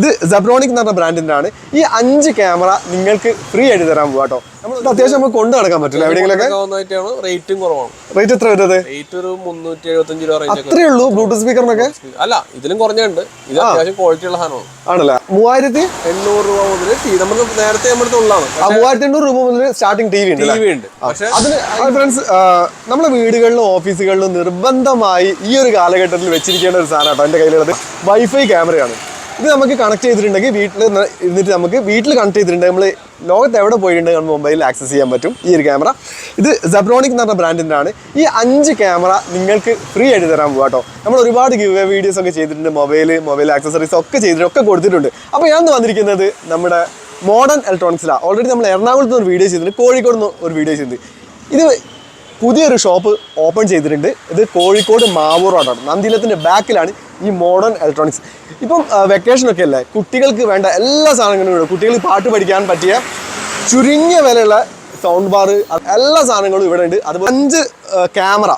ഇത് സബ്രോണിക് എന്ന് പറഞ്ഞ ബ്രാൻഡിന്റെ ആണ് ഈ അഞ്ച് ക്യാമറ നിങ്ങൾക്ക് ഫ്രീ ആയിട്ട് തരാൻ പോവാ കേട്ടോ നമ്മൾ അത്യാവശ്യം നമുക്ക് കൊണ്ടു നടക്കാൻ പറ്റില്ല. എവിടെയെങ്കിലൊക്കെ? റേറ്റും കുറവാണ്. റേറ്റ് എത്ര വരുന്നത് റേറ്റ് ഒരു മുന്നൂറ്റി എഴുപത്തഞ്ച് രൂപ റേഞ്ച് ഒക്കെ. അത്രേ ഉള്ളൂ ബ്ലൂടൂത്ത് സ്പീക്കറിനൊക്കെ അല്ല ഇതിലും കുറഞ്ഞുണ്ട്. ഇത് അത്യാവശ്യം ക്വാളിറ്റി ഉള്ള സാധനമാണ്. ആണല്ലേ? മൂവായിരത്തി? എണ്ണൂറ് രൂപ മുതൽ നമ്മൾ നേരത്തെ നമ്മുടെ ഉള്ളതാണ് ആ മൂവായിരത്തി എണ്ണൂറ് രൂപ മുതൽ സ്റ്റാർട്ടിംഗ് ടി വി ഉണ്ട് ടി വി ഉണ്ട്. പക്ഷെ അതിന് ഫ്രണ്ട്സ് നമ്മുടെ വീടുകളിലും ഓഫീസുകളിലും നിർബന്ധമായി ഈ ഒരു കാലഘട്ടത്തിൽ വെച്ചിരിക്കേണ്ട ഒരു സാധനം കേട്ടോ എന്റെ കയ്യിലുള്ളത്. വൈഫൈ ക്യാമറയാണ് ഇത് നമുക്ക് കണക്ട് ചെയ്തിട്ടുണ്ടെങ്കിൽ വീട്ടിൽ ഇരുന്നിട്ട് നമുക്ക് വീട്ടിൽ കണക്ട് ചെയ്തിട്ടുണ്ടെങ്കിൽ നമ്മൾ ലോകത്ത് എവിടെ പോയിട്ടുണ്ടെങ്കിൽ നമ്മൾ മൊബൈലിൽ ആക്സസ് ചെയ്യാൻ പറ്റും. ഈ ഒരു ക്യാമറ ഇത് സെബ്രോണിക് എന്ന് പറഞ്ഞ ബ്രാൻഡിന്റെ ആണ്. ഈ അഞ്ച് ക്യാമറ നിങ്ങൾക്ക് ഫ്രീ ആയിട്ട് തരാൻ പോകാം കേട്ടോ നമ്മൾ ഒരുപാട് ഗിവ് വീഡിയോസ് ഒക്കെ ചെയ്തിട്ടുണ്ട് മൊബൈൽ മൊബൈൽ ആക്സസറീസ് ഒക്കെ ചെയ്തിട്ടുണ്ട് ഒക്കെ കൊടുത്തിട്ടുണ്ട്. അപ്പോൾ ഞാൻ വന്നിരിക്കുന്നത് നമ്മുടെ മോഡേൺ ഇലക്ട്രോണിക്സിലാണ് ഓൾറെഡി നമ്മൾ എറണാകുളത്ത് നിന്ന് ഒരു വീഡിയോ ചെയ്തിട്ടുണ്ട് കോഴിക്കോട് നിന്ന് ഒരു വീഡിയോ ചെയ്തിട്ടുണ്ട്. ഇത് പുതിയൊരു ഷോപ്പ് ഓപ്പൺ ചെയ്തിട്ടുണ്ട്. ഇത് കോഴിക്കോട് മാവൂർ റോഡാണ്. നന്ദിലത്തിന്റെ ബാക്കിലാണ് ഈ മോഡേൺ ഇലക്ട്രോണിക്സ് ഇപ്പം വെക്കേഷനൊക്കെ അല്ലേ? കുട്ടികൾക്ക് വേണ്ട എല്ലാ സാധനങ്ങളും ഇവിടെ. കുട്ടികൾക്ക് പാട്ട് പഠിക്കാൻ പറ്റിയ ചുരുങ്ങിയ വിലയുള്ള സൗണ്ട് ബാർ എല്ലാ സാധനങ്ങളും ഇവിടെ ഉണ്ട്. അതുപോലെ അഞ്ച് ക്യാമറ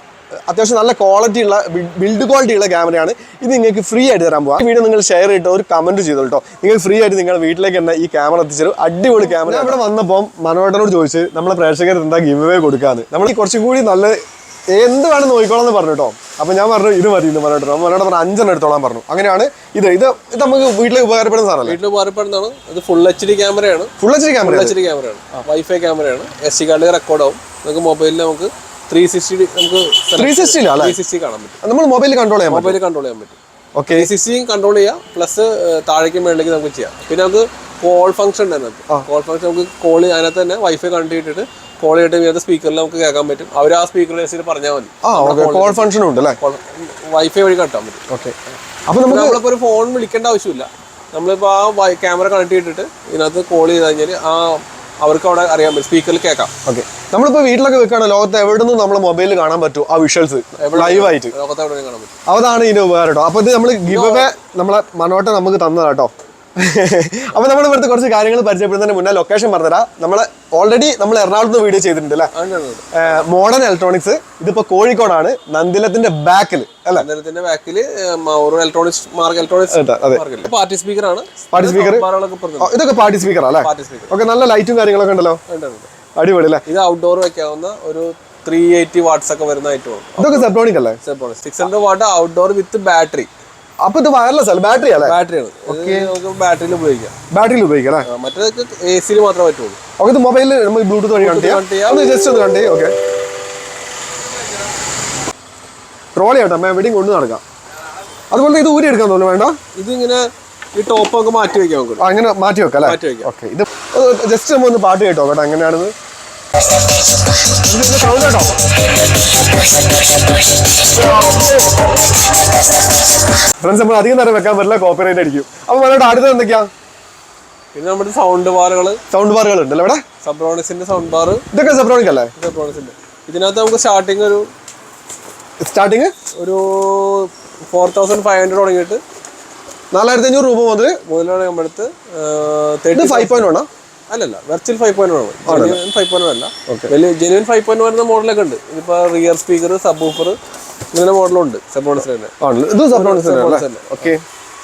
അത്യാവശ്യം നല്ല ക്വാളിറ്റി ഉള്ള ബിൽഡ് ക്വാളിറ്റി ഉള്ള ക്യാമറയാണ് ഇത് നിങ്ങൾക്ക് ഫ്രീ ആയിട്ട് തരാൻ പോകാം ഈ വീഡിയോ നിങ്ങൾ ഷെയർ ചെയ്തിട്ട് ഒരു കമന്റ് ചെയ്തു കേട്ടോ നിങ്ങൾ ഫ്രീ ആയിട്ട് നിങ്ങളുടെ വീട്ടിലേക്ക് തന്നെ ഈ ക്യാമറ എത്തിച്ചൊരു. അടിപൊളി ക്യാമറ ഞാൻ ഇവിടെ വന്നപ്പോൾ മനോഹരനോട് ചോദിച്ച് നമ്മളെ പ്രേക്ഷകർ എന്താ ഗിവ് അവേ കൊടുക്കാന്ന്. നമ്മൾ ഈ കുറച്ചും കൂടി നല്ല എന്ത് വേണം നോക്കിക്കോളാം എന്ന് പറഞ്ഞു കേട്ടോ അപ്പൊ ഞാൻ പറഞ്ഞു ഇത് മതി ഇന്ന് പറഞ്ഞിട്ട് മനോട് പറഞ്ഞു അഞ്ചെണ്ണം എടുത്തോളാൻ പറഞ്ഞു. അങ്ങനെയാണ് ഇത്. ഇത് ഇത് നമുക്ക് വീട്ടിലേക്ക് ഉപകാരപ്പെടുന്ന സാധനം വീട്ടിൽ ഉപകാരപ്പെടുന്നതാണ്. ഇത് ഫുൾ എച്ച് ഡി ക്യാമറയാണ് full H D camera H D ക്യാമറയാണ് വൈഫൈ ക്യാമറയാണ് എസ് സി കാർഡ് റെക്കോർഡ് ആവും. നമുക്ക് മൊബൈലിൽ നമുക്ക് ത്രീ സിക്സ്റ്റി നമുക്ക് ത്രീ സിക്സ്റ്റിയില്ല അല്ലേ? ത്രീ സിക്സ്റ്റി കാണാൻ പറ്റും. നമ്മൾ മൊബൈലിൽ കൺട്രോൾ പറ്റും. മൊബൈൽ കൺട്രോൾ ചെയ്യാൻ പറ്റും. ഓക്കെ സിക്സ്റ്റിയും കൺട്രോൾ ചെയ്യാം. പ്ലസ് താഴേക്കും മേളിലേക്ക് നമുക്ക് ചെയ്യാം. പിന്നെ നമുക്ക് കോൾ ഫംഗ്ഷൻ ഉണ്ട് അതിനകത്ത്. കോൾ ഫംഗ്ഷൻ നമുക്ക് കോൾ അതിനകത്ത് തന്നെ വൈഫൈ കണക്ട് ചെയ്തിട്ട് കോൾ ചെയ്തിട്ട് ഇതിനകത്ത് സ്പീക്കറിൽ നമുക്ക് കേൾക്കാൻ പറ്റും. അവർ ആ സ്പീക്കറിൽ വെച്ചിട്ട് പറഞ്ഞാൽ മതി. കോൾ ഫംഗ്ഷൻ ഉണ്ട് അല്ലേ? വൈഫൈ വഴി കട്ടാൻ പറ്റും. ഓക്കെ അപ്പൊ നമുക്ക് നമ്മളിപ്പോൾ ഒരു ഫോൺ വിളിക്കേണ്ട ആവശ്യമില്ല. നമ്മളിപ്പോൾ ആ ക്യാമറ കണക്ട് ചെയ്തിട്ട് ഇതിനകത്ത് കോൾ ചെയ്ത് കഴിഞ്ഞാൽ ആ അവർക്ക് അവിടെ അറിയാൻ പറ്റും. സ്പീക്കറിൽ കേൾക്കാം. ഓക്കെ നമ്മളിപ്പോ വീട്ടിലൊക്കെ വെക്കാണ് ലോകത്ത് എവിടെ നിന്നും നമ്മൾ മൊബൈലിൽ കാണാൻ പറ്റും ആ വിഷ്വൽസ് ലൈവ് ആയിട്ട്. ലോകത്ത് എവിടെ കാണാൻ പറ്റും? അതാണ് ഇതിന്റെ ഉപകാരം കേട്ടോ അപ്പൊ ഇത് നമ്മൾ ഗിവ് അവേ നമ്മളെ മനോട്ട നമുക്ക് തന്നതാ കേട്ടോ അപ്പൊ നമ്മൾ ഇവിടുത്തെ കുറച്ച് കാര്യങ്ങൾ പരിചയപ്പെടുന്നതിന് മുന്നേ ലൊക്കേഷൻ പറഞ്ഞുതരാം. നമ്മളെ ഓൾറെഡി നമ്മൾ എറണാകുളത്ത് വീഡിയോ ചെയ്തിട്ടുണ്ട് അല്ലേ മോഡേൺ ഇലക്ട്രോണിക്സ് ഇതിപ്പോ കോഴിക്കോടാണ് നന്ദിലത്തിന്റെ ബാക്കിൽ അല്ലെ? അന്നേരത്തിന്റെ ബാക്കിൽ electronics mark electronics party speaker ആണ്. പാർട്ടി സ്പീക്കർ ഇതൊക്കെ പാർട്ടി സ്പീക്കർ അല്ലേ? ഓക്കെ നല്ല ലൈറ്റും കാര്യങ്ങളൊക്കെ ഉണ്ടല്ലോ? ഉണ്ട്, ഉണ്ട്. അടിപൊളി അല്ലേ? ഇത് ഔട്ട്ഡോർ വെക്കാവുന്ന ഒരു ത്രീ എയ്റ്റി വാട്ട്സ് ഒക്കെ വരുന്ന ഐറ്റം ഇതൊക്കെ സെപ്റ്റോണിക് അല്ലേ? Six hundred watt outdoor with battery അപ്പൊ ഇത് വയർലെസ് അല്ല? ബാറ്ററി അല്ലേ? ബാറ്ററിയാണ് നമുക്ക് ബാറ്ററിയിൽ ഉപയോഗിക്കാം. ബാറ്ററിയിൽ ഉപയോഗിക്കാം അല്ലേ? മറ്റേതൊക്കെ എ സിയിൽ മാത്രമേ പറ്റുള്ളൂ. ഓക്കെ ഇത് മൊബൈലിൽ നമ്മൾ ബ്ലൂടൂത്ത് വഴി connect ചെയ്യാം. ജസ്റ്റ് ഒന്ന് കണ്ടേ ഓക്കെ ട്രോളി ആട്ടോ എവിടെയും കൊണ്ട് നടക്കാം. അതുപോലെ ഇത് ഊരി എടുക്കാൻ തോന്നുന്നു വേണ്ട? ഇതിങ്ങനെ ഈ ടോപ്പ് ഒക്കെ മാറ്റി വെക്കാം നമുക്ക് അങ്ങനെ മാറ്റി വെക്കാം അല്ലേ? മാറ്റി വെക്കാം. ഓക്കെ ഇത് ജസ്റ്റ് നമ്മൾ ഒന്ന് പാട്ട് കേട്ടോ കേട്ടോ എങ്ങനെയാണെന്ന് സൗണ്ട് കേട്ടോ. ഫ്രണ്ട്സ് നമ്മൾ അധികം നേരം വെക്കാൻ പറ്റില്ല കോപ്പറേറ്റ് അടിക്കും. അപ്പൊ വേണ്ട അടുത്തത് എന്തൊക്കെയാ? പിന്നെ നമ്മുടെ സൗണ്ട് ബാറുകൾ സൗണ്ട് ബാറുകൾ ഉണ്ടല്ലോ ഇവിടെ. സബ്രോണിക്സിന്റെ സൗണ്ട് ബാർ ഇതൊക്കെ സബ്രോണിക് അല്ലേ? സബ്രോണിക്സിന്റെ ഇതിനകത്ത് നമുക്ക് സ്റ്റാർട്ടിങ് ഒരു സ്റ്റാർട്ടിങ് ഒരു ഫോർ തൗസൻഡ് ഫൈവ് ഹൺഡ്രഡ് തുടങ്ങിയിട്ട് നാലായിരത്തി അഞ്ഞൂറ് രൂപ മുതൽ മുതലാണ് നമ്മളടുത്ത് ഇത് തേർട്ടി ഫൈവ് പോയിന്റ് വേണം അല്ലല്ല വെർച്വൽ ഫൈവ് പോയിന്റ് ആണ്. ജെനുവൻ ഫൈവ് പോയിന്റ് അല്ല. വലിയ ജെനുവൻ ഫൈവ് പോയിന്റ് വരുന്ന മോഡലൊക്കെ ഉണ്ട്. ഇതിപ്പോ റിയർ സ്പീക്കർ സബ് ഊഫർ ഇങ്ങനെ മോഡലുണ്ട് സെബ്രോൺസിൽ തന്നെ.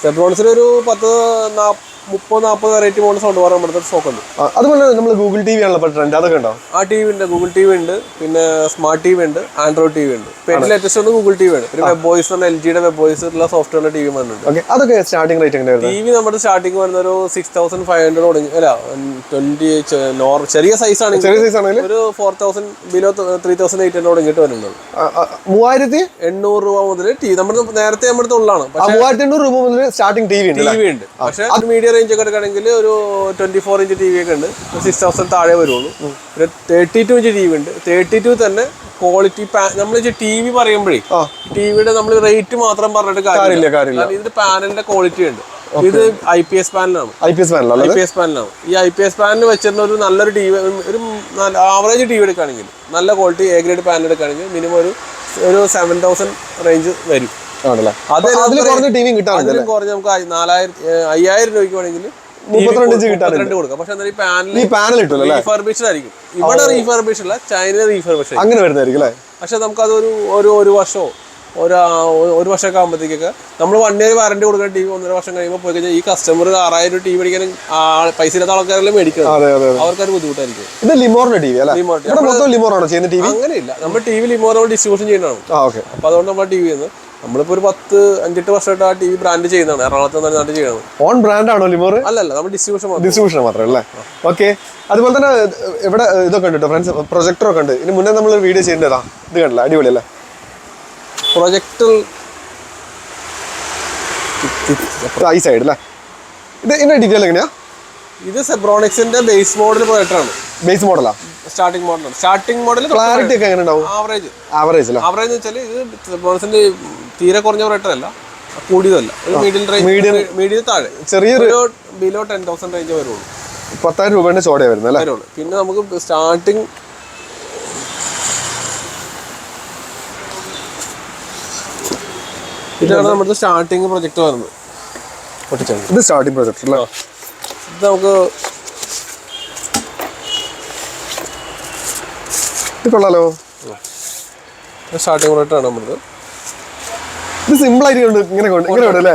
സെബ്രോണിസിൽ ഒരു പത്ത് നാ- മുപ്പത് നാൽപ്പത് വെറൈറ്റി മോഡൽ സൗണ്ട് ബാർ നമ്മുടെ സ്റ്റോക്ക് ഉണ്ട് അതുപോലെ നമ്മൾ ഗൂഗിൾ ടി വി ആണല്ലോ ട്രെൻഡ് അതൊക്കെ ഉണ്ടോ ആ ടി വി ഉണ്ട് ഗൂഗിൾ ടി വി ഉണ്ട് പിന്നെ സ്മാർട്ട് ടി വി ഉണ്ട് ആൻഡ്രോയിഡ് ടി വി ഉണ്ട് പേരിൽ ഏറ്റവും ലേറ്റസ്റ്റ് ഒന്ന് ഗൂഗിൾ ടി വി ആണ് പിന്നെ വെബ് പറഞ്ഞ എൽ ജിയുടെ വെബ് ബോയ്സ് ഉള്ള സോഫ്റ്റ്വെയർ ടി വി വന്നിട്ടുണ്ട് ഓക്കെ അതൊക്കെ സ്റ്റാർട്ടിംഗ് റേറ്റ് ടി വി നമ്മുടെ സ്റ്റാർട്ടിംഗ് വരുന്ന ഒരു സിക്സ് തൗസൻഡ് ഫൈവ് ഹൺഡ്രഡ് തുടങ്ങി അല്ല ട്വന്റി നോർ ചെറിയ സൈസ് ആണ് ചെറിയ സൈസ് ആണെങ്കിൽ ഒരു four thousand below three thousand eight hundred തുടങ്ങിയിട്ട് വരുന്നത് മൂവായിരത്തി എണ്ണൂറ് രൂപ മുതൽ ടി വി നമ്മുടെ നേരത്തെ നമ്മുടെ ഉള്ളാണ് ഉള്ളതാണ് മൂവായിരത്തി എണ്ണൂറ് രൂപ മുതൽ സ്റ്റാർട്ടിംഗ് ടി വി ഉണ്ട് ടി വി ഉണ്ട് പക്ഷേ മീഡിയം റേഞ്ച് ഒക്കെ എടുക്കുകയാണെങ്കിൽ ഒരു twenty four inch T V ഒക്കെ ഉണ്ട്. സിക്സ് തൗസൻഡ് താഴെ വരുള്ളൂ ഒരു thirty two inch T V ഉണ്ട് തേർട്ടി ടു തന്നെ ക്വാളിറ്റി നമ്മൾ ടി വി പറയുമ്പോഴേ ആ. ടി വിയുടെ നമ്മൾ റേറ്റ് മാത്രം പറഞ്ഞിട്ട് കാര്യമില്ല. കാര്യമില്ല ഇതിന്റെ പാനലിന്റെ ക്വാളിറ്റി ഉണ്ട്. ഇത് I P S പാനലാണ് I P S panel I P S പാനലാണ് ഈ ഐ പി എസ് പാനൽ വെച്ചിരുന്ന ഒരു നല്ലൊരു ടി വി ഒരു ആവറേജ് ടി വി എടുക്കുകയാണെങ്കിൽ നല്ല ക്വാളിറ്റി എ ഗ്രേഡ് പാനൽ എടുക്കുകയാണെങ്കിൽ മിനിമം ഒരു ഒരു സെവൻ തൗസൻഡ് റേഞ്ച് വരും. ആണല്ലേ? അത് അതിൽ കുറഞ്ഞ ടി വി കിട്ടാറുണ്ട് കുറഞ്ഞ് നമുക്ക് ഏഹ് അയ്യായിരം രൂപയ്ക്ക് വേണമെങ്കിൽ ഇവിടെ റീഫർബിഷ് അല്ല ചൈനയിൽ റീഫർബിഷ് അങ്ങനെ വരുന്നതായിരിക്കും അല്ലേ? പക്ഷെ നമുക്ക് അതൊരു ഒരു ഒരു വർഷമോ ഒരു ഒരു വർഷമൊക്കെ ആകുമ്പോഴത്തേക്കൊക്കെ നമ്മൾ വൺ ഇയർ വാറണ്ടി കൊടുക്കുന്ന ടി വി ഒന്നര വർഷം കഴിയുമ്പോൾ പോയി കഴിഞ്ഞാൽ ഈ കസ്റ്റമർ ആറായിരം ടി വി മേടിക്കാൻ പൈസ ഇല്ലാത്ത ആൾക്കാരെല്ലാം മേടിക്കണം അവർക്കൊരു ബുദ്ധിമുട്ടായിരിക്കും. ഇത് ലിമോറിന്റെ ടി വി മൊത്തം ലിമോറാണോ ചെയ്യുന്ന ടി വി? അങ്ങനെയില്ല. നമ്മൾ ടി വി ലിമോർ നമ്മൾ ഡിസ്ട്രിബ്യൂഷൻ ചെയ്യുന്നതാണ്. അപ്പൊ അതുകൊണ്ട് നമ്മൾ ടി വി നമ്മളിപ്പോൾ ഒരു പത്ത് അഞ്ചെട്ട് വർഷമായിട്ട് ആ ടി വി ബ്രാൻഡ് ചെയ്യുന്നതാണ്. എറണാകുളത്ത് നിന്ന് നാട്ടിൽ ചെയ്യുന്നത്. ഓൺ ബ്രാൻഡ് ആണോ ലിമോർ അല്ലല്ല നമ്മൾ ഡിസ്ട്രിബ്യൂഷൻ ഡിസ്ട്രിബ്യൂഷൻ മാത്രം അല്ലേ? ഓക്കെ അതുപോലെ തന്നെ ഇവിടെ ഇതൊക്കെ ഉണ്ട് കേട്ടോ ഫ്രണ്ട്സ് പ്രൊജക്ടർ ഒക്കെ ഉണ്ട്. ഇനി മുന്നേ നമ്മൾ വീഡിയോ ചെയ്യേണ്ടതാ ഇത് കണ്ടില്ല? അടിപൊളിയല്ലേ പ്രൊജക്ടർ ഈ സൈഡ് അല്ലേ? ഇത് ഇതിന്റെ ഡീറ്റെയിൽ എങ്ങനെയാ? ഇത് സെബ്രോണിക്സിന്റെ ബേസ് മോഡൽ പ്രൊജക്ടറാണ് base മോഡലാ starting model starting model clarity ഒക്കെ എങ്ങനെ ഉണ്ടാവും? ആവറേജ് ആവറേജ് ആവറേജ് എന്ന് വെച്ചാൽ ഇത് ബോണസിന്റെ തീരെ കുറഞ്ഞ റേറ്റർ അല്ല. കൂടിയതല്ല. ഒരു മീഡിയം. റേഞ്ച് മീഡിയം താഴെ. ചെറിയൊരു ബിലോ ടെൻ തൗസൻഡ് റേഞ്ച് വരുള്ളൂ. പത്തായിരം രൂപയുടെ ചോടയാണ് വരുന്നത് അല്ലേ? പിന്നെ നമുക്ക് സ്റ്റാർട്ടിംഗ് ഇതാണ് നമ്മുടെ സ്റ്റാർട്ടിംഗ് പ്രൊജക്ട് വരുന്നത്. ഇത് സ്റ്റാർട്ടിംഗ് പ്രോജക്റ്റ് അല്ലേ? ഇത് നമുക്ക് ഇത് കൊള്ളാലോ സ്റ്റാർട്ടിങ് പ്രൊജക്ട് നമ്മളത്. ഇത് സിമ്പിൾ ആയിട്ട് കൊണ്ട് ഇങ്ങനെ കൊണ്ട് ഇങ്ങനെ കൊണ്ട് അല്ലേ?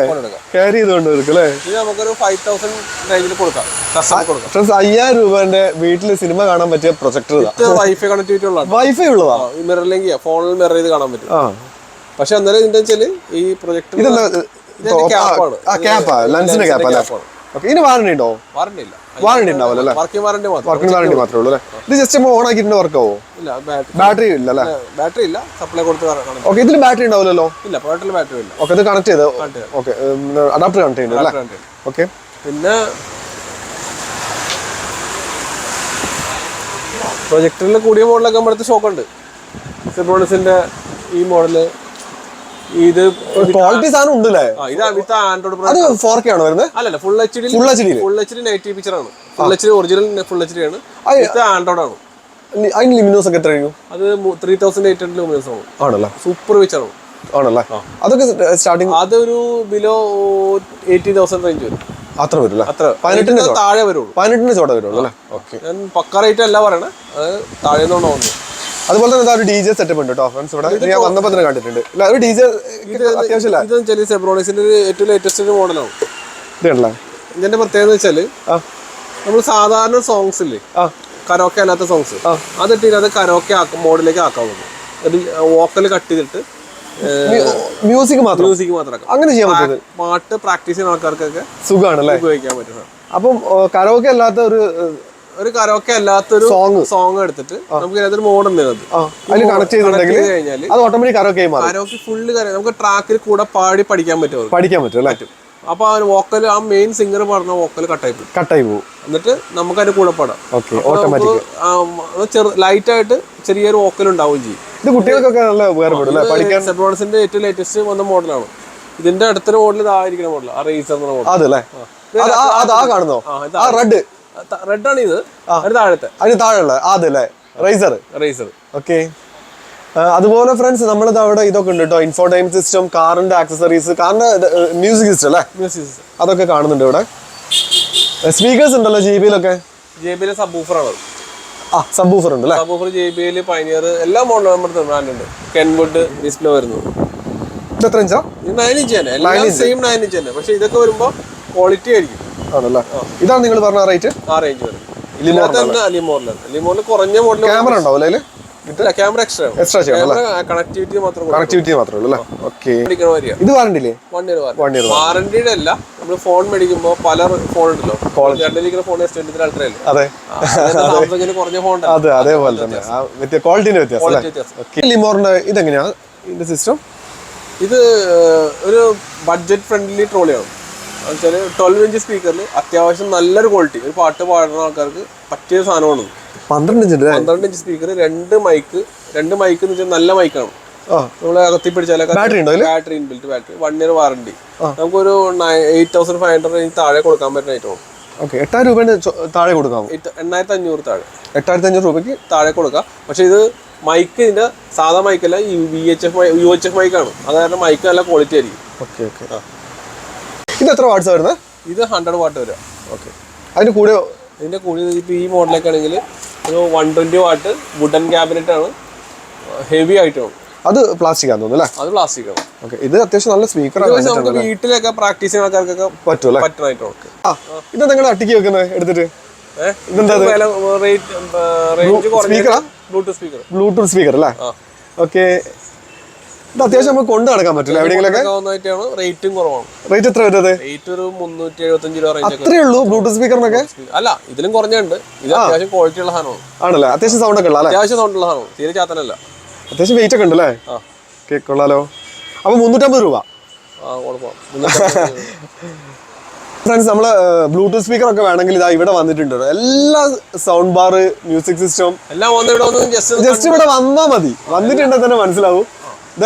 ക്യാരി ചെയ്ത് കൊണ്ട് എടുക്കും അല്ലേ? നമുക്കൊരു ഫൈവ് തൗസൻഡ് റേഞ്ചിൽ കൊടുക്കാം. ഫ്രണ്ട്സ് അയ്യായിരം രൂപന്റെ വീട്ടിൽ സിനിമ കാണാൻ പറ്റിയ പ്രൊജക്ടർ ഇതാ. വൈഫൈ കണക്ടിവിറ്റി ഉള്ള വൈഫൈ ഉള്ളതാ? മിററിലേക്ക് ഫോണിൽ മിറർ ചെയ്ത് കാണാൻ പറ്റും. പക്ഷെ അന്നേരം എന്താ വെച്ചാൽ ഈ പ്രൊജക്ടർ ഇതെന്താ ക്യാപ്പാണ് ആ ക്യാപ്പാ ലെൻസിന്റെ ക്യാപ്പാണ് ഓക്കെ ഇതിന് വാറണ്ടി ഉണ്ടോ? വാറണ്ടി ഇല്ല. വാറണ്ടി ഉണ്ടാവില്ല അല്ലേ? വർക്കിംഗ് വാറണ്ടി മാത്രം വർക്കിന് വാറണ്ടി മാത്രമേ ഉള്ളൂ അല്ലേ? ഇത് ജസ്റ്റ് ഓൺ ആക്കിയിട്ട് വർക്ക് ആവോ? ഇല്ല ബാറ്ററി ഇല്ല അല്ലേ? ബാറ്ററി ഇല്ല. സപ്ലൈ കൊടുത്ത് ഓക്കെ ഇതിൽ ബാറ്ററി ഉണ്ടാവില്ലല്ലോ? ഇല്ല പ്രൊജക്ടറിൽ ബാറ്ററി ഇല്ല. ഓക്കെ ഇത് കണക്ട് ചെയ്ത് ഓക്കെ അഡാപ്റ്റർ കണക്ട് ചെയ്യുന്നുണ്ട് അല്ലേ? ഓക്കെ പിന്നെ പ്രൊജക്ടറിൽ കൂടിയ മോഡലൊക്കെ നമ്മുടെ അടുത്ത് സിബ്രോണിസിന്റെ ഈ മോഡൽ ഇത് ക്വാളിറ്റി സാധനം ഉണ്ട് അല്ലേ ഇത് വിത്ത് ആൻഡ്രോയിഡ് അത് ഫോർ കെ ആണ് വരുന്നത്? അല്ലല്ല full H D full H D full H D negative picture ആണ്. Full H D original full H D ആണ്. വിത്ത് ആൻഡ്രോയിഡ് ആണ്. അതിന് ലിമിനോസ് ഒക്കെ എത്രയായിരിക്കും അത് three thousand eight hundred lumens ആണ്. ആണല്ലേ? സൂപ്പർ പിക്ചർ ആണ്. ആണല്ലേ? അതൊക്കെ സ്റ്റാർട്ടിങ് അതൊരു ബിലോ എയ്റ്റി തൗസൻഡ് റേഞ്ച് വരും. അത്ര വരും അല്ലേ അത്ര. പതിനെട്ടിന് താഴെ വരുള്ളൂ. പതിനെട്ടിന് ചോട വരുള്ളൂ അല്ലേ? ഓക്കെ. ഞാൻ പക്ക റേറ്റ് അല്ല പറയണേ. അത് താഴെ വന്നത്? അതുപോലെ തന്നെ ഒരു ഡി ജെ സെറ്റപ്പ് ഉണ്ട് കേട്ടോ ഫ്രണ്ട്സ് ഇവിടെ. ഞാൻ വന്നപ്പോൾ തന്നെ കണ്ടിട്ടുണ്ട്. ഇല്ല ഒരു ഡി ജെ അത്യാവശ്യം ഇത് വെച്ചാൽ സെബ്രോണിസിന്റെ ഒരു ഏറ്റവും ലേറ്റസ്റ്റ് ഒരു മോഡലാണ് ഇത് കണ്ടല്ലേ ഇതിന്റെ പ്രത്യേകത വെച്ചാൽ നമ്മൾ സാധാരണ സോങ്സ് ഇല്ലേ? കരോക്കെ അല്ലാത്ത സോങ്സ്. അതിട്ട് ഇതിനകത്ത് കരോക്കെ ആക്കും മോഡിലേക്ക് ആക്കാൻ പറ്റും അത് വോക്കൽ കട്ട് ചെയ്തിട്ട് മ്യൂസിക് മാത്രം? മ്യൂസിക് മാത്രം അങ്ങനെ ചെയ്യാൻ പറ്റും പാട്ട് പ്രാക്ടീസ് ചെയ്യുന്ന ആൾക്കാർക്കൊക്കെ സുഖമാണല്ലേ ഉപയോഗിക്കാൻ പറ്റും അപ്പം കരോക്കെ അല്ലാത്ത ഒരു ഒരു കരോക്കെ അല്ലാത്തൊരു സോങ് സോങ് എടുത്തിട്ട് നമുക്ക് ഇതിനകത്തൊരു മോഡ് വരുന്നത് അതിൽ കണക്ട് ചെയ്തിട്ടുണ്ടെങ്കിൽ അത് ഓട്ടോമാറ്റിക് കരോക്കെ ആയി മാറും. കരോക്കെ ഫുള്ള് കരോ നമുക്ക് ട്രാക്കിൽ കൂടെ പാടി പഠിക്കാൻ പറ്റും പഠിക്കാൻ പറ്റും അല്ലേ? അപ്പൊ ആ വോക്കൽ ആ മെയിൻ സിംഗർ പറഞ്ഞ വോക്കൽ കട്ടായി പോകും കട്ടായി പോകും എന്നിട്ട് നമുക്ക് അതിന്റെ കൂടെ പാടാം ഓട്ടോമാറ്റിക് ലൈറ്റ് ആയിട്ട് ചെറിയൊരു വോക്കൽ ഉണ്ടാവുകയും ചെയ്യും. ഇത് കുട്ടികൾക്കൊക്കെ നല്ല ഉപകാരപ്പെടും സെബ്രോൺസിന്റെ ഏറ്റവും ലേറ്റസ്റ്റ് വന്ന മോഡലാണ് ഇതിന്റെ അടുത്തൊരു മോഡൽ ഇതായിരിക്കുന്ന മോഡൽ ആ റേസർ എന്ന മോഡൽ അതല്ലേ അത് അത് ആ കാണുന്നോ? ആ റെഡ് റെഡ് ആണ് ഇത്. താഴത്തെ. അതിന് താഴെയുള്ള അതല്ലേ റൈസർ റൈസർ ഓക്കെ അതുപോലെ ഫ്രണ്ട്സ് നമ്മളിത് അവിടെ ഇതൊക്കെ ഉണ്ട് കേട്ടോ ഇൻഫോടൈം സിസ്റ്റം കാറിന്റെ ആക്സസറീസ് കാറിന്റെ മ്യൂസിക് സിസ്റ്റം അല്ലേ? മ്യൂസിക് അതൊക്കെ കാണുന്നുണ്ട് ഇവിടെ. സ്പീക്കേഴ്സ് ഉണ്ടല്ലോ ജി ബിയിലൊക്കെ ജെ ബിയിലെ സബ്ബൂഫർ ആണ്. ആ സബ്ബൂഫർ ഉണ്ട് അല്ലേ subwoofer J B L Pioneer എല്ലാ മോഡലും നമ്മുടെ ബ്രാൻഡ് ഉണ്ട്. കെൻവുഡ് ഡിസ്പ്ലേ വരുന്നു. ഇത് എത്ര ഇഞ്ചാ ഇത് നയൻ ഇഞ്ച് തന്നെ. എല്ലാം സെയിം നയൻ ഇഞ്ച് തന്നെ. പക്ഷെ ഇതൊക്കെ വരുമ്പോൾ ക്വാളിറ്റി ആയിരിക്കും. ആണല്ലേ? ഇതാണ് നിങ്ങൾ പറഞ്ഞ റേറ്റ്? ആ റേഞ്ച് വരും. ലിമോറിൽ കുറഞ്ഞ മോഡൽ ക്യാമറ ഉണ്ടാവും അതിൽ ഇല്ല ക്യാമറ എക്സ്ട്രാ എക്സ്ട്രാ ചെയ്യണം കണക്ടിവിറ്റി. കണക്ടിവിറ്റി മാത്രമേ ഉള്ളൂ. അല്ലേ? ഓക്കെ വൺ ഇയർ വാറണ്ടിയുടെ അല്ല നമ്മൾ ഫോൺ മേടിക്കുമ്പോൾ പല ഫോൺ ഉണ്ടല്ലോ. രണ്ടിരിക്കുന്ന ഫോൺ എസ് ട്വന്റി അൾട്ര അല്ലേ? അതെ. സാംസങ്ങിന് കുറഞ്ഞ ഫോൺ അതെ അതേപോലെ തന്നെ. ക്വാളിറ്റിന്റെ വ്യത്യാസം അല്ലേ? ലിമോറിന്റെ ഇതെങ്ങനെയാ? ഇതിന്റെ സിസ്റ്റം ഇത് ഒരു ബഡ്ജറ്റ് ഫ്രണ്ട്ലി ട്രോളിയാണ് വെച്ചാൽ ട്വൽവ് ഇഞ്ച് സ്പീക്കറിൽ അത്യാവശ്യം നല്ലൊരു ക്വാളിറ്റി ഒരു പാട്ട് പാടുന്ന ആൾക്കാർക്ക് പറ്റിയ സാധനമാണ്. പന്ത്രണ്ട് ഇഞ്ച് പന്ത്രണ്ട് ഇഞ്ച് സ്പീക്കർ രണ്ട് മൈക്ക് രണ്ട് മൈക്ക് എന്ന് വെച്ചാൽ നല്ല മൈക്കാണ് നമ്മളെ അകത്തി പിടിച്ചാൽ ബാറ്ററി ഉണ്ടോ battery inbuilt battery one year warranty നമുക്കൊരു eight thousand five hundred range താഴെ കൊടുക്കാൻ പറ്റുന്ന ഐറ്റമാണ് ഓക്കെ എട്ടായിരം രൂപ താഴെ കൊടുക്കാം എണ്ണായിരത്തി അഞ്ഞൂറ് താഴെ. എട്ടായിരത്തി അഞ്ഞൂറ് രൂപയ്ക്ക് താഴെ കൊടുക്കാം. പക്ഷെ ഇത് മൈക്ക് ഇതിന്റെ സാധാ മൈക്കല്ല V H F U H F മൈക്കാണ് അത് കാരണം മൈക്ക് നല്ല ക്വാളിറ്റി ആയിരിക്കും. ഓക്കെ ഓക്കെ ഇത് എത്ര വാട്ട്സ് വരുന്നത്? ഇത് ഹൺഡ്രഡ് വാട്ട് വരും. ഓക്കെ അതിന് കൂടെ ഇതിന്റെ കൂടി ഇപ്പോൾ ഈ മോഡലൊക്കെ ആണെങ്കിൽ ഒരു one twenty watt wooden cabinet ആണ്. ഹെവി ആയിട്ടാണ് അത് പ്ലാസ്റ്റിക് ആണെന്ന് തോന്നുന്നു അല്ലേ? അത് പ്ലാസ്റ്റിക് ആണ്. ഓക്കെ ഇത് അത്യാവശ്യം നല്ല സ്പീക്കർ ആണ് നമുക്ക് വീട്ടിലൊക്കെ പ്രാക്ടീസ് ചെയ്യുന്ന ആൾക്കാർക്കൊക്കെ പറ്റും അല്ലേ? പറ്റുന്നതായിട്ട് നമുക്ക് ആ ഇത് നിങ്ങൾ അട്ടിക്ക് വെക്കുന്നത് എടുത്തിട്ട്? ബ്ലൂടൂത്ത് സ്പീക്കർ ബ്ലൂടൂത്ത് സ്പീക്കർ അല്ലേ? ഓക്കെ ഇത് അത്യാവശ്യം നമുക്ക് കൊണ്ട് നടക്കാൻ പറ്റില്ല. എവിടെയെങ്കിലൊക്കെ? ഒന്നായിട്ടാണ് റേറ്റും കുറവാണ്. റേറ്റ് എത്ര വരുന്നത് റേറ്റ് ഒരു മുന്നൂറ്റി എഴുപത്തഞ്ച് രൂപ റേഞ്ച് അത്രേ ഉള്ളൂ ബ്ലൂടൂത്ത് സ്പീക്കറിനൊക്കെ അല്ല ഇതിലും കുറഞ്ഞുണ്ട്. ഇത് അത്യാവശ്യം ക്വാളിറ്റി ഉള്ള സാധനമാണ്. ആണല്ലേ? അത്യാവശ്യം സൗണ്ട് ഒക്കെ ഉള്ള അത്യാവശ്യം അത്യാവശ്യം സൗണ്ടുള്ള സാധനം തീരെ ചാത്തനല്ല. അത്യാവശ്യം വെയിറ്റ് ഒക്കെ ഉണ്ടല്ലേ? കേക്കൊള്ളാലോ ആ. കൊള്ളാലോ അപ്പൊ മുന്നൂറ്റമ്പത് രൂപ. ഫ്രണ്ട്സ് നമ്മൾ ബ്ലൂടൂത്ത് സ്പീക്കർ ഒക്കെ വേണമെങ്കിൽ ഇതാ ഇവിടെ വന്നിട്ടുണ്ട്. എല്ലാ സൗണ്ട് ബാർ മ്യൂസിക് സിസ്റ്റം എല്ലാം ജസ്റ്റ് ഇവിടെ വന്നാൽ മതി. വന്നിട്ടുണ്ടെങ്കിൽ തന്നെ മനസ്സിലാവും.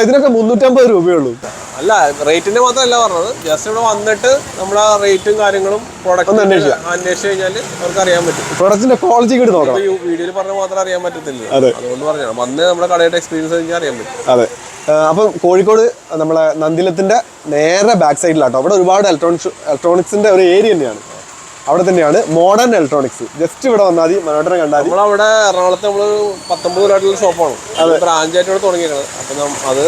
ഇതിനൊക്കെ മുന്നൂറ്റമ്പത് രൂപയുള്ളൂ. അല്ല റേറ്റിന്റെ മാത്രമല്ല പറഞ്ഞത്. ജസ്റ്റ് ഇവിടെ വന്നിട്ട് നമ്മുടെ റേറ്റും കാര്യങ്ങളും പ്രൊഡക്റ്റ് അന്വേഷിച്ചു കഴിഞ്ഞാൽ അവർക്ക് അറിയാൻ പറ്റും. പ്രൊഡക്റ്റിന്റെ ക്വാളിറ്റി കൂടി നോക്കാം വീഡിയോയിൽ പറഞ്ഞ മാത്രം അറിയാൻ പറ്റത്തില്ല അതെ. അതുകൊണ്ട് പറഞ്ഞാണ് വന്ന് നമ്മുടെ കടയുടെ എക്സ്പീരിയൻസ് കഴിഞ്ഞാൽ അറിയാൻ പറ്റും. അതെ. അപ്പം കോഴിക്കോട് നമ്മളെ നന്ദിലത്തിന്റെ നേരെ ബാക്ക് സൈഡിലാട്ടോ അവിടെ ഒരുപാട് ഇലക്ട്രോണിക്സ് ഇലക്ട്രോണിക്സിന്റെ ഒരു ഏരിയ തന്നെയാണ്. അവിടെ തന്നെയാണ് മോഡേൺ ഇലക്ട്രോണിക്സ് ജസ്റ്റ് ഇവിടെ വന്നാൽ മതി മനോഹരം കണ്ടാൽ നമ്മളവിടെ എറണാകുളത്ത് നമ്മൾ പത്തൊമ്പത് കൊല്ലമായിട്ടുള്ള ഷോപ്പാണ്. ബ്രാഞ്ച് ആയിട്ട് ഇവിടെ അപ്പം അത്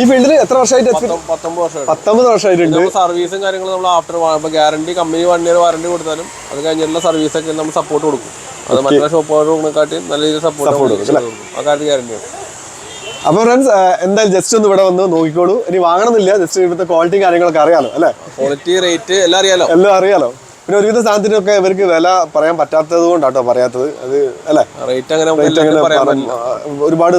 ഈ ഫീൽഡിൽ എത്ര വർഷമായിട്ട് പത്തൊമ്പത് വർഷമായിട്ട്. വർഷമായിട്ടുണ്ട്. സർവീസും കാര്യങ്ങളും നമ്മൾ after guarantee company one year warranty കൊടുത്താലും അത് കഴിഞ്ഞിട്ടുള്ള സർവീസ് ഒക്കെ നമ്മൾ സപ്പോർട്ട് കൊടുക്കും. അത് മറ്റുള്ള കൊടുക്കുന്നതിനെക്കാട്ടി നല്ല രീതിയിൽ സപ്പോർട്ട് കൊടുക്കും ആ കാര്യത്തിൽ ഗ്യാരണ്ടിയാണ് അപ്പൊ ഫ്രണ്ട്സ് എന്തായാലും ജസ്റ്റ് ഒന്ന് ഇവിടെ വന്ന് നോക്കിക്കോളൂ. ഇനി വാങ്ങണമെന്നില്ല ജസ്റ്റ് ഇവിടുത്തെ ക്വാളിറ്റി കാര്യങ്ങളൊക്കെ അറിയാലോ അല്ലേ? ക്വാളിറ്റി റേറ്റ് എല്ലാം അറിയാലോ. എല്ലാം അറിയാലോ. പിന്നെ ഒരുവിധ സാധനത്തിനൊക്കെ ഇവർക്ക് വില പറയാൻ പറ്റാത്തത് കൊണ്ടാട്ടോ പറയാത്തത്. അത് അല്ലേ? റേറ്റ് അങ്ങനെ റേറ്റ് അങ്ങനെ ഒരുപാട്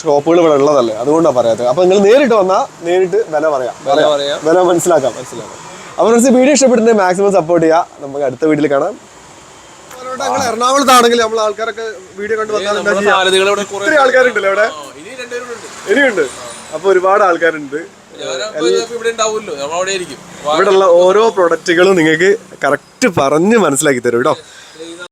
ഷോപ്പുകൾ ഇവിടെ ഉള്ളതല്ലേ? അതുകൊണ്ടാണ് പറയാത്തത്. അപ്പൊ നിങ്ങൾ നേരിട്ട് വന്നാൽ നേരിട്ട് വില പറയാം. വില പറയാം. വില മനസ്സിലാക്കാം. മനസ്സിലാക്കാം. അപ്പൊ വീഡിയോ ഇഷ്ടപ്പെടുന്നത് മാക്സിമം സപ്പോർട്ട് ചെയ്യാം. നമുക്ക് അടുത്ത വീട്ടിൽ കാണാം. എറണാകുളത്താണെങ്കിൽ നമ്മൾ ആൾക്കാരൊക്കെ വീഡിയോ കണ്ടു വന്നാൽ ഇവിടെ കുറെ ഒത്തിരി ആൾക്കാരുണ്ടല്ലോ ഇവിടെ ഇനി രണ്ടുപേരുണ്ട്. ഇനിയുണ്ട്. അപ്പൊ ഒരുപാട് ആൾക്കാരുണ്ട്. ഇവിടെ ഉള്ള ഇവിടെയുള്ള ഓരോ പ്രൊഡക്റ്റുകളും നിങ്ങൾക്ക് കറക്റ്റ് പറഞ്ഞ് മനസ്സിലാക്കി തരും കേട്ടോ